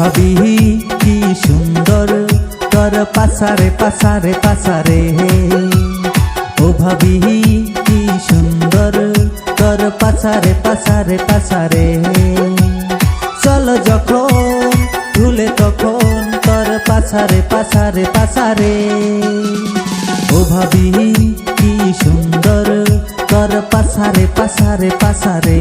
ভাবি, কি সুন্দর। তোর পাসারে পাসারে পাসারে ও ভাবি, কি সুন্দর। তোর পাসারে পাসারে পাসারে চলো যখন ভুলে তখন তোর পাসারে পাসারে পাসারে ও ভাবি, কি সুন্দর। তোর পাসারে পাসারে পাসারে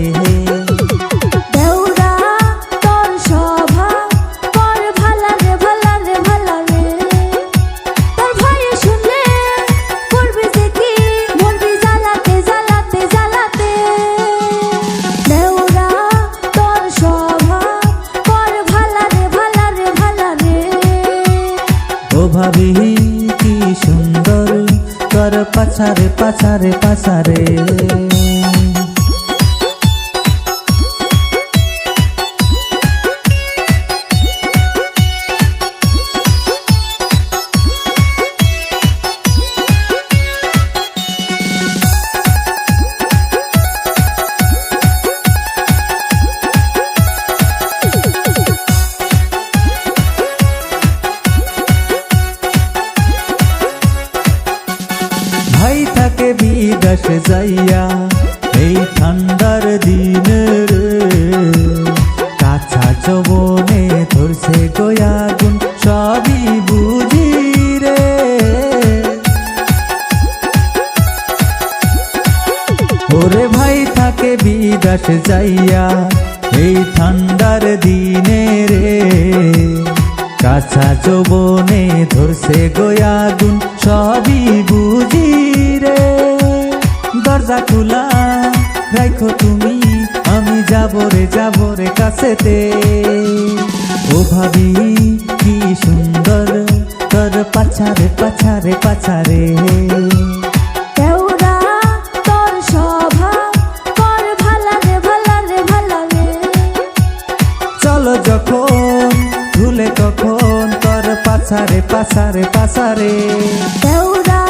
তোর পাছারে পাছারে পাছারে বিদেশে যাইয়া এই ঠান্ডার দিনে কাছা চবনে ধরছে গয়াগুন সবই বুঝি রে। ওরে ভাই থাকে বিদেশ যাইয়া এই ঠান্ডার দিনে রে, কাছা চবনে ধরছে গয়াগুন সবই বুঝি রাখো তুমি আমি যাব রে যাব রে কাছেতে। ও ভাবি কি সুন্দর তোর পাছারে পাছারে পাছারে। চলো যখন তখন তোর পাছারে পাছারে পাছারে। দেউরা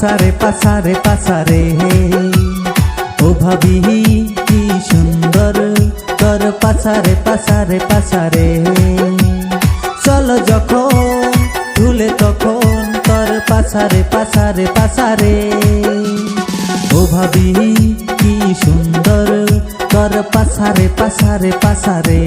তোর পাছারে পাছারে পাছারে। ও ভাবি, কি সুন্দর তোর পাছারে পাছারে পাছারে। চলো যখন ভুলে তখন তোর পাছারে পাছারে পাছারে। ও ভাবি, কি সুন্দর তোর পাছারে পাছারে পাছারে।